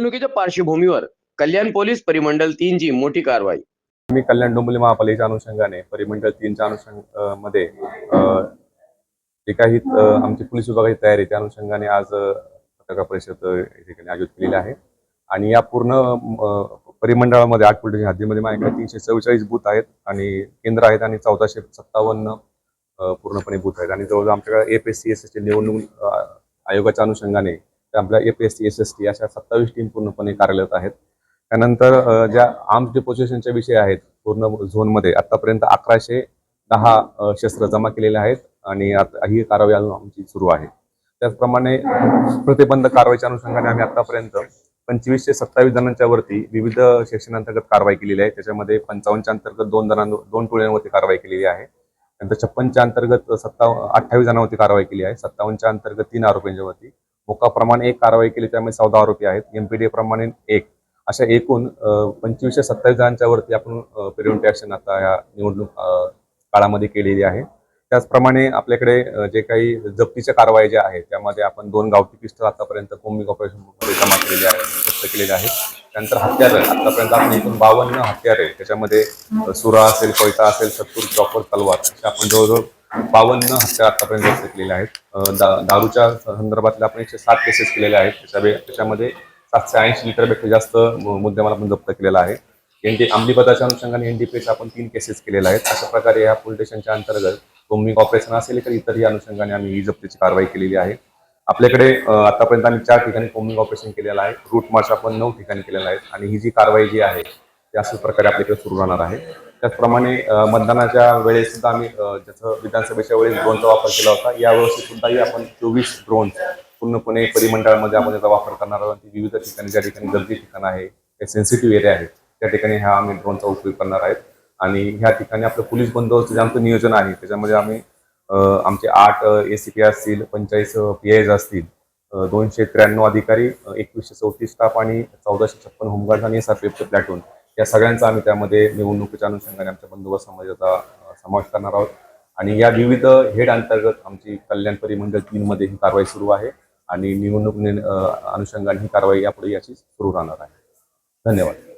निवडणुकीच्या पार्श्वभूमीवर कल्याण पोलीस परिमंडल तीन ची मोठी कारवाई. मी कल्याण डोंबिवली महापालिकेच्या अनुषंगाने परिमंडल तीनच्या अनुषंगमध्ये अ, जे काही आमची पोलीस विभागाची तयारी त्या अनुषंगाने आज पत्रकार परिषद आयोजित केलेली आहे. आणि या पूर्ण परिमंडळामध्ये आठ पोलीस हद्दीमध्ये माझ्याकडे तीनशे चव्वेचाळीस बूथ आहेत आणि केंद्र आहेत आणि चौदाशे सत्तावन्न पूर्णपणे बूथ आहेत. आणि जवळजवळ आमच्याकडे एफ एस सी एस एसच्या निवडणूक आयोगाच्या अनुषंगाने आपल्या F S C S S T अशा सत्तावीस टीम पूर्णपणे कार्यरत आहेत. त्यानंतर ज्या आर्म्स डिपोजिशनच्या विषय आहेत पूर्ण झोनमध्ये आतापर्यंत अकराशे दहा शस्त्र जमा केलेले आहेत आणि आता ही कारवाई अजून आमची सुरू आहे. त्याचप्रमाणे प्रतिबंध कारवाईच्या अनुषंगाने आम्ही आतापर्यंत पंचवीसशे सत्तावीस जणांच्या वरती विविध सेक्शनअंतर्गत कारवाई केलेली आहे. त्याच्यामध्ये पंचावन्नच्या अंतर्गत दोन जणांवर दोन टोळ्यांवरती कारवाई केलेली आहे. नंतर छप्पनच्या अंतर्गत सत्ता अठ्ठावीस जणांवरती कारवाई केली आहे. सत्तावन्नच्या अंतर्गत तीन आरोपींच्या वरती मोकाप्रमाणे एक कारवाई केली त्यामुळे चौदा आरोपी आहेत. एमपीडी प्रमाणे एक. अशा एकूण पंचवीसशे सत्तावीस जणांच्या वरती आपण प्रिव्हेंटिव्ह ॲक्शन आता या निवडणूक काळामध्ये केलेली आहे. त्याचप्रमाणे आपल्याकडे जे काही जप्तीच्या कारवाई ज्या आहेत त्यामध्ये आपण दोन गावठी पिस्टल आतापर्यंत कोमिक ऑपरेशनमध्ये जमा केलेले आहेत जप्त केलेले आहेत. त्यानंतर हत्यारे आतापर्यंत आपण एकूण बावन्न हत्यारे त्याच्यामध्ये सुरा असेल कोयता असेल सत्तूर चॉपर तलवार अशा आपण जवळजवळ बावन्न हत्या आतापर्यंत जप्त केलेले आहेत दा दारूच्या संदर्भातल्या आपण एकशे सात केसेस केलेल्या आहेत. त्याच्या त्याच्यामध्ये सातशे ऐंशी लिटरपेक्षा जास्त मु- मुद्देमाल आपण जप्त केलेला आहे. एनडी अंमली पदाच्या अनुषंगाने एनडीपीचे आपण तीन केसेस केलेल्या आहेत. अशा प्रकारे या पोलीस स्टेशनच्या अंतर्गत कोमिक ऑपरेशन असेल तर इतरही अनुषंगाने आम्ही ही जप्तीची कारवाई केलेली आहे. आपल्याकडे आतापर्यंत आम्ही चार ठिकाणी कोमिंग ऑपरेशन केलेलं आहे. रूट मार्च आपण नऊ ठिकाणी केलेलं आहे. आणि ही जी कारवाई जी आहे ती अशाच प्रकारे आपल्याकडे सुरू राहणार आहे. त्याचप्रमाणे मतदानाच्या वेळेस सुद्धा आम्ही जसं ज्याचं विधानसभेच्या वेळेस ड्रोनचा वापर केला होता यावर्षी सुद्धाही आपण चोवीस ड्रोन पूर्णपणे परिमंडळामध्ये आपण त्याचा वापर करणार आहोत. विविध ठिकाणी ज्या ठिकाणी गर्दी ठिकाण आहे सेन्सिटिव्ह एरिया आहे त्या ठिकाणी हा आम्ही ड्रोनचा उपयोग करणार आहेत. आणि ह्या ठिकाणी आपलं पोलीस बंदोबस्त जे आमचं नियोजन आहे त्याच्यामध्ये आम्ही आमचे आठ ए सी पी असतील पंचेचाळीस पी आयज असतील दोनशे त्र्याण्णव अधिकारी एकवीसशे चौतीस स्टाफ आणि चौदाशे छप्पन होमगार्ड आणि एस आर पी एफचे प्लॅटून या सगळ्यांचा आम्ही त्यामध्ये निवडणुकीच्या अनुषंगाने आमच्या बंदोबस्तामध्ये आता समावेश करणार आहोत. आणि या विविध हेड अंतर्गत आमची कल्याण परिमंडळ तीन मध्ये ही कारवाई सुरू आहे आणि निवडणूक अनुषंगाने ही कारवाई यापुढे याची सुरू राहणार आहे. धन्यवाद.